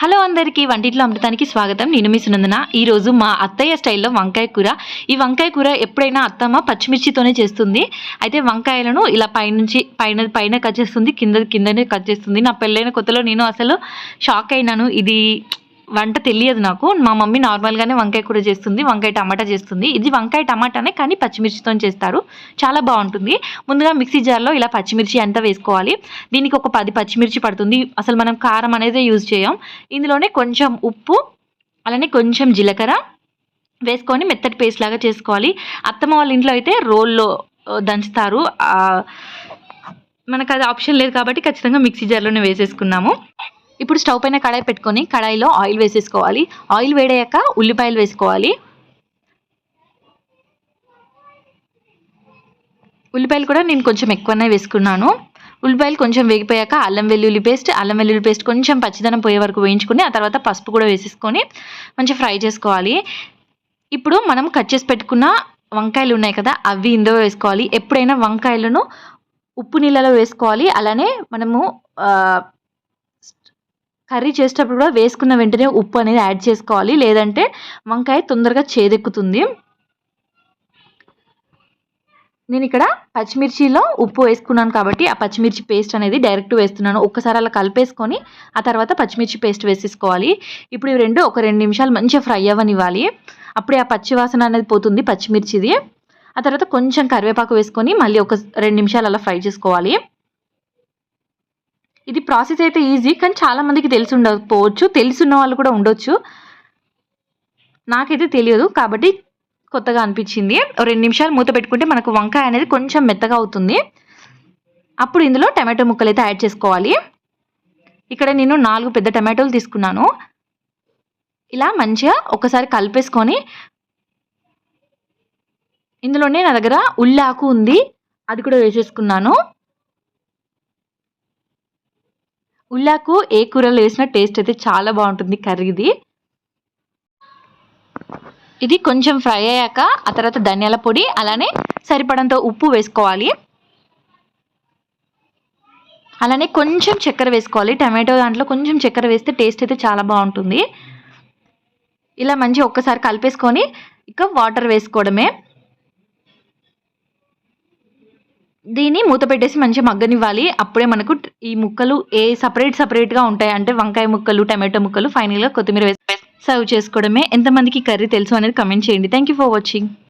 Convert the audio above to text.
Hello అందరికీ వంటింట్లో అమృతానికి స్వాగతం. నేను మీ సునందన. ఈరోజు మా అత్తయ్య స్టైల్లో వంకాయ కూర. ఈ వంకాయ కూర ఎప్పుడైనా అత్తమ్మ పచ్చిమిర్చితోనే చేస్తుంది. అయితే వంకాయలను ఇలా పైనుంచి పైన పైన కట్ చేస్తుంది కింద కిందనే కట్ చేస్తుంది. నా పెళ్ళైన కొత్తలో నేను అసలు షాక్ అయినాను. ఇది వంట తెలియదు నాకు. మా మమ్మీ నార్మల్గానే వంకాయ కూర చేస్తుంది వంకాయ టమాటా చేస్తుంది. ఇది వంకాయ టమాటానే కానీ పచ్చిమిర్చితో చేస్తారు. చాలా బాగుంటుంది. ముందుగా మిక్సీ జార్లో ఇలా పచ్చిమిర్చి అంతా వేసుకోవాలి. దీనికి ఒక పది పచ్చిమిర్చి పడుతుంది. అసలు మనం కారం అనేది యూజ్ చేయం. ఇందులోనే కొంచెం ఉప్పు అలానే కొంచెం జీలకర్ర వేసుకొని మెత్తటి పేస్ట్ లాగా చేసుకోవాలి. అత్తమ్మ వాళ్ళ ఇంట్లో అయితే రోల్లో దంచుతారు. మనకు అది ఆప్షన్ లేదు కాబట్టి ఖచ్చితంగా మిక్సీ జార్లోనే వేసేసుకున్నాము. ఇప్పుడు స్టవ్ పైన కడాయి పెట్టుకొని కడాయిలో ఆయిల్ వేసేసుకోవాలి. ఆయిల్ వేడయ్యాక ఉల్లిపాయలు వేసుకోవాలి. ఉల్లిపాయలు కూడా నేను కొంచెం ఎక్కువనే వేసుకున్నాను. ఉల్లిపాయలు కొంచెం వేగిపోయాక అల్లం వెల్లుల్లి పేస్ట్ అల్లం వెల్లుల్లి పేస్ట్ కొంచెం పచ్చిదనం పోయే వరకు వేయించుకొని ఆ తర్వాత పసుపు కూడా వేసేసుకొని మంచిగా ఫ్రై చేసుకోవాలి. ఇప్పుడు మనం కట్ చేసి పెట్టుకున్న వంకాయలు ఉన్నాయి కదా అవి ఇందులో వేసుకోవాలి. ఎప్పుడైనా వంకాయలను ఉప్పు నీళ్ళలో వేసుకోవాలి. అలానే మనము కర్రీ చేసేటప్పుడు కూడా వేసుకున్న వెంటనే ఉప్పు అనేది యాడ్ చేసుకోవాలి. లేదంటే వంకాయ తొందరగా చేదెక్కుతుంది. నేను ఇక్కడ పచ్చిమిర్చిలో ఉప్పు వేసుకున్నాను కాబట్టి ఆ పచ్చిమిర్చి పేస్ట్ అనేది డైరెక్ట్ వేస్తున్నాను. ఒక్కసారి అలా కలిపేసుకొని ఆ తర్వాత పచ్చిమిర్చి పేస్ట్ వేసేసుకోవాలి. ఇప్పుడు ఇవి రెండు ఒక రెండు నిమిషాలు మంచిగా ఫ్రై అవ్వనివ్వాలి. అప్పుడే ఆ పచ్చివాసన అనేది పోతుంది పచ్చిమిర్చిది. ఆ తర్వాత కొంచెం కరివేపాకు వేసుకొని మళ్ళీ ఒక రెండు నిమిషాలు అలా ఫ్రై చేసుకోవాలి. ఇది ప్రాసెస్ అయితే ఈజీ కానీ చాలామందికి తెలిసి ఉండకపోవచ్చు. తెలిసిన వాళ్ళు కూడా ఉండొచ్చు. నాకైతే తెలియదు కాబట్టి కొత్తగా అనిపించింది. రెండు నిమిషాలు మూత పెట్టుకుంటే మనకు వంకాయ అనేది కొంచెం మెత్తగా అవుతుంది. అప్పుడు ఇందులో టమాటో ముక్కలు అయితే యాడ్ చేసుకోవాలి. ఇక్కడ నేను నాలుగు పెద్ద టమాటోలు తీసుకున్నాను. ఇలా మంచిగా ఒకసారి కలిపేసుకొని ఇందులోనే నా దగ్గర ఉల్లాకు ఉంది. అది కూడా వేసేసుకున్నాను. ఉల్లాకు ఏ కూరలో వేసిన టేస్ట్ అయితే చాలా బాగుంటుంది కర్రీది. ఇది కొంచెం ఫ్రై అయ్యాక ఆ తర్వాత ధనియాల పొడి అలానే సరిపడంత ఉప్పు వేసుకోవాలి. అలానే కొంచెం చక్కెర వేసుకోవాలి. టమాటో దాంట్లో కొంచెం చక్కెర వేస్తే టేస్ట్ అయితే చాలా బాగుంటుంది. ఇలా మంచిగా ఒక్కసారి కలిపేసుకొని ఇక వాటర్ వేసుకోవడమే. దీన్ని మూత పెట్టేసి మంచిగా మగ్గనివ్వాలి. అప్పుడే మనకు ఈ ముక్కలు ఏ సపరేట్ సపరేట్గా ఉంటాయి అంటే వంకాయ ముక్కలు టమాటో ముక్కలు ఫైనల్గా కొత్తిమీర వేసి సర్వ్ చేసుకోవడమే. ఎంతమందికి కర్రీ తెలుసు అనేది కమెంట్ చేయండి. Thank you for watching